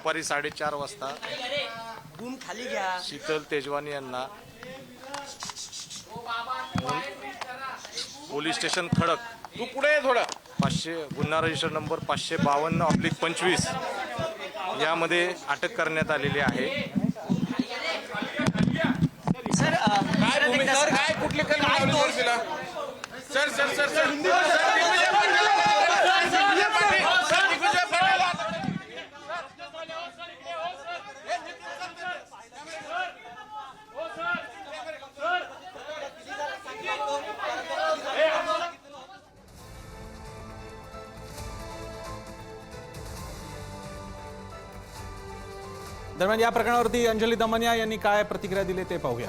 दुपारी साडेचार वाजता. शीतल तेजवानी यांना. पोलीस स्टेशन खडक. तू पुढे थोडं? पाचशे गुन्हा रजिस्टर नंबर पाचशे बावन्न ऑब्लिक पंचवीस. यामध्ये अटक करण्यात आलेली आहे. सर काय कुठली? Sir sir sir sir. दरम्यान या प्रकरणावरती अंजली दमनिया यांनी काय प्रतिक्रिया दिली ते पाहूया.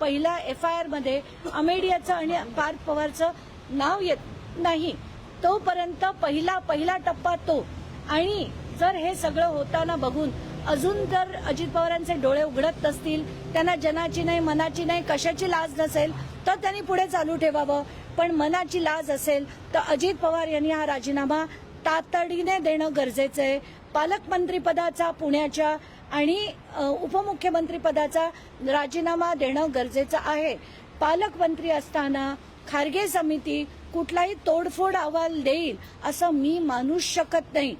पहिल्या एफ आय आरमध्ये अमेडियाचं आणि पार्थ पवारचं नाव येत नाही. तोपर्यंत पहिला पहिला टप्पा तो. आणि जर हे सगळं होताना बघून अजून जर अजित पवारांचे डोळे उघडत नसतील त्यांना जनाची नाही मनाची नाही कशाची लाज नसेल तर त्यांनी पुढे चालू ठेवावं. पण मनाची लाज असेल तर अजित पवार यांनी हा राजीनामा तातडीने देणं गरजेचं आहे. पालकमंत्रीपदाचा पुण्याच्या आणि उपमुख्यमंत्रीपदाचा राजीनामा देणं गरजेचं आहे. पालकमंत्री असताना खारगे समिती कुठलाही तोडफोड अहवाल देईल असं मी मानू शकत नाही.